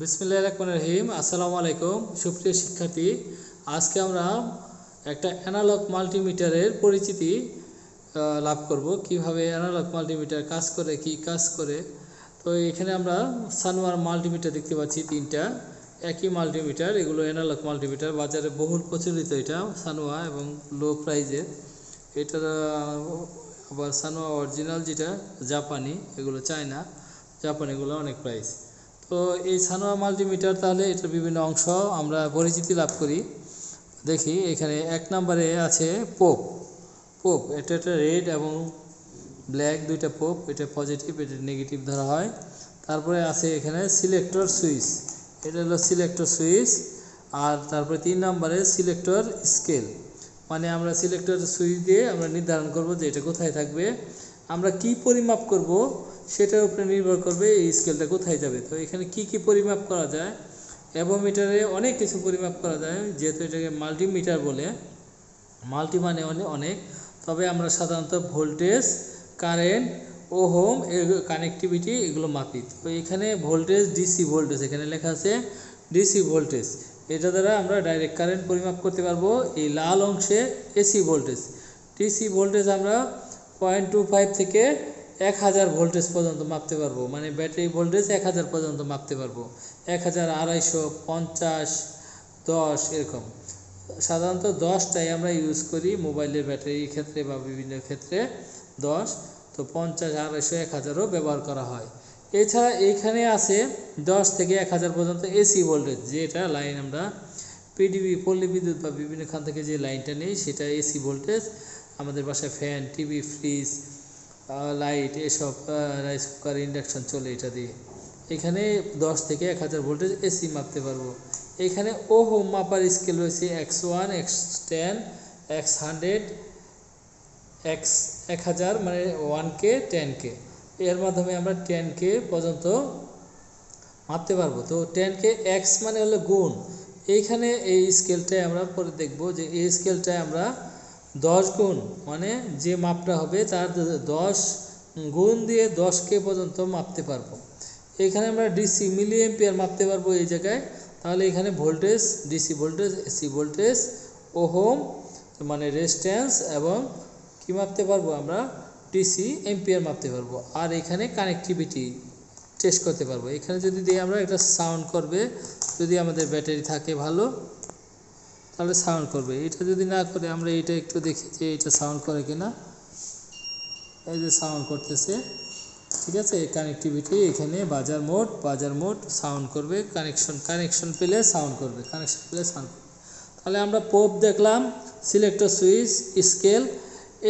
বিসমিল্লাহ রহমান রহিম। আসসালামু আলাইকুম, সুপ্রিয় শিক্ষার্থী। আজকে আমরা একটা অ্যানালগ মাল্টিমিটারের পরিচিতি লাভ করব। কীভাবে অ্যানালগ মাল্টিমিটার কাজ করে, কি কাজ করে? তো এখানে আমরা সানোয়ার মাল্টিমিটার দেখতে পাচ্ছি তিনটা। একই মাল্টিমিটার এগুলো অ্যানালগ মাল্টিমিটার বাজারে বহুল প্রচলিত এটা সানোয়া এবং লো প্রাইজের এটার আবার সানোয়া অরিজিনাল যেটা, জাপানি, এগুলো চায়না। জাপানিগুলো অনেক প্রাইস তো এই সানোয়া মাল্টিমিটার তাহলে এটার বিভিন্ন অংশ আমরা পরিচিতি লাভ করি। দেখি, এখানে এক নম্বরে আছে পোপ। পোপ, এটা একটা রেড এবং ব্ল্যাক দুইটা পোপ, এটা পজিটিভ, এটা নেগেটিভ ধরা হয়। তারপরে আছে এখানে সিলেক্টর সুইচ। এটা হলো সিলেক্টর সুইচ। আর তারপরে তিন নম্বরে সিলেক্টর স্কেল। মানে আমরা সিলেক্টর সুইচ দিয়ে আমরা নির্ধারণ করব যে এটা কোথায় থাকবে। আমরা কি পরিমাপ করব সেটার উপরে নির্ভর করবে এই স্কেলটা কোথায় যাবে। তো এখানে কি কি পরিমাপ করা যায়? অ্যাবোমিটারে অনেক কিছু পরিমাপ করা যায়, যেহেতু এটাকে মাল্টিমিটার বলে, মাল্টি মানে অনে- অনেক। তবে আমরা সাধারণত ভোল্টেজ, কারেন্ট ও হোম কানেক্টিভিটি এগুলো মাপি। তো এখানে ভোল্টেজ, ডিসি ভোল্টেজ, এখানে লেখা আছে ডিসি ভোল্টেজ। এটা দ্বারা আমরা ডাইরেক্ট কারেন্ট পরিমাপ করতে পারব এই লাল অংশে এসি ভোল্টেজ। ডিসি ভোল্টেজ আমরা পয়েন্ট টু ফাইভ থেকে এক হাজার ভোল্টেজ পর্যন্ত মাপতে পারব। মানে ব্যাটারি ভোল্টেজ এক হাজার পর্যন্ত মাপতে পারব। এক হাজার আড়াইশো পঞ্চাশ, দশ, এরকম। সাধারণত দশটাই আমরা ইউজ করি মোবাইলের ব্যাটারির ক্ষেত্রে বা বিভিন্ন ক্ষেত্রে। দশ, তো পঞ্চাশ, আড়াইশো, এক হাজারও ব্যবহার করা হয়। এছাড়া এইখানে আছে দশ থেকে এক হাজার পর্যন্ত এসি ভোল্টেজ যেটা লাইন আমরা পিডিবি পল্লী বিদ্যুৎ বা বিভিন্ন খান থেকে যে লাইনটা নেই, সেটা এসি ভোল্টেজ আমাদের বাসায় ফ্যান টিভি ফ্রিজ লাইট এসব রাইস কুকার ইন্ডাকশান চলে এটা দিয়ে। এখানে দশ থেকে এক হাজার ভোল্টেজ এসি মাপতে পারব। এখানে ওহম মাপার স্কেল রয়েছে x one x ten x hundred x এক হাজার মানে ওয়ান কে টেন কে এর মাধ্যমে আমরা টেন কে পর্যন্ত মাপতে পারব। তো টেন কে এক্স মানে হলো গুণ। এইখানে এই স্কেলটায় আমরা পরে দেখব যে এই স্কেলটায় আমরা দশ গুণ মানে যে মাপটা হবে তার দশ গুণ দিয়ে দশ কে পর্যন্ত মাপতে পারব। এখানে আমরা ডিসি মিলি এম্পিয়ার মাপতে পারব এই জায়গায়। তাহলে এখানে voltage, DC voltage, AC voltage, ohm মানে রেজিস্ট্যান্স এবং কি মাপতে পারব আমরা? ডিসি এম্পিয়ার মাপতে পারব। আর এখানে কানেক্টিভিটি টেস্ট করতে পারব। এখানে যদি দিয়ে আমরা একটা সাউন্ড করবে, যদি আমাদের ব্যাটারি থাকে ভালো তাহলে সাউন্ড করবে। এটা যদি না করে, আমরা এটা একটু দেখি যে এটা সাউন্ড করে কিনা। এই যে সাউন্ড করতেছে, ঠিক আছে? কানেক্টিভিটি এখানে buzzer mode buzzer mode sound করবে কানেকশন কানেকশন পেলে সাউন্ড করবে কানেকশন পেলে সাউন্ড করবে। তাহলে আমরা পোপ দেখলাম সিলেক্টর সুইচ স্কেল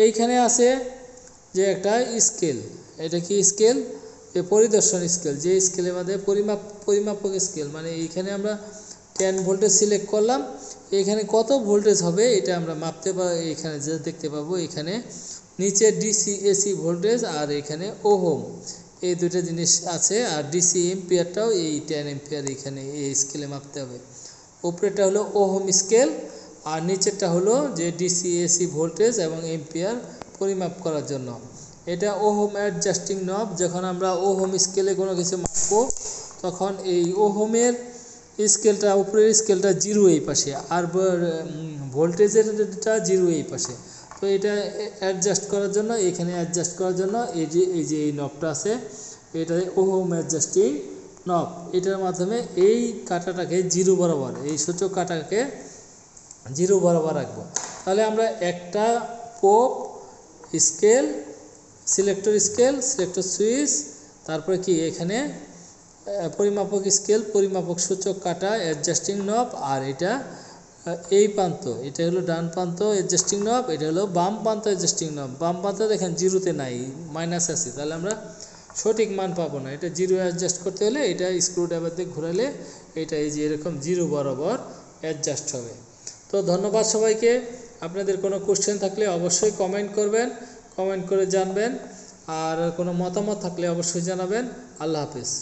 এইখানে আছে যে একটা স্কেল এটা কি স্কেল পরিদর্শন স্কেল যে স্কেলের মধ্যে পরিমাপ, পরিমাপক স্কেল মানে এইখানে আমরা টেন ভোল্টেজ সিলেক্ট করলাম। এখানে কত ভোল্টেজ হবে এটা আমরা মাপতে পা, এখানে যে দেখতে পাবো, এখানে নিচে ডিসি এসি ভোল্টেজ আর এখানে ওহম এই দুটো জিনিস আছে, আর ডিসি এম্পিয়ারটাও এই টেন এম্পিয়ার এখানে এই স্কেলে মাপতে হবে। উপরেরটা হলো ওহম স্কেল আর নিচেরটা হলো যে ডিসি এসি ভোল্টেজ এবং এম্পিয়ার পরিমাপ করার জন্য। এটা ওহম অ্যাডজাস্টিং নব যখন আমরা ওহম স্কেলে কোনো কিছু মাপবো, তখন এই ওহমের স্কেলটা, উপরের স্কেলটা জিরো এই পাশে আর ভোল্টেজেরটা জিরো এই পাশে। তো এটা অ্যাডজাস্ট করার জন্য, এখানে অ্যাডজাস্ট করার জন্য এই যে এই যে এই নবটা আছে, এটা ওহম অ্যাডজাস্টিং নব এটার মাধ্যমে এই কাটাটাকে জিরো বরাবর, এই সূচক কাটাকে জিরো বরাবর রাখব। তাহলে আমরা একটা pope scale selector scale selector switch তারপরে কি, এখানে পরিমাপক স্কেল পরিমাপক সূচক কাটা অ্যাডজাস্টিং নব আর এটা এই প্রান্ত। এটা হলো ডান প্রান্ত অ্যাডজাস্টিং নব এটা হলো বাম প্রান্ত অ্যাডজাস্টিং নব বাম প্রান্ত দেখেন জিরোতে নাই মাইনাস আছে। তাহলে আমরা সঠিক মান পাবো না। এটা জিরো অ্যাডজাস্ট করতে হলে এটা স্ক্রু ড্রাইভার দিয়ে ঘোরালে এটা এই যে এরকম জিরো বরাবর অ্যাডজাস্ট হবে। তো ধন্যবাদ সবাইকে। আপনাদের কোনো কোশ্চেন থাকলে অবশ্যই কমেন্ট করবেন কমেন্ট করে জানবেন। আর কোনো মতামত থাকলে অবশ্যই জানাবেন। আল্লাহ হাফিজ।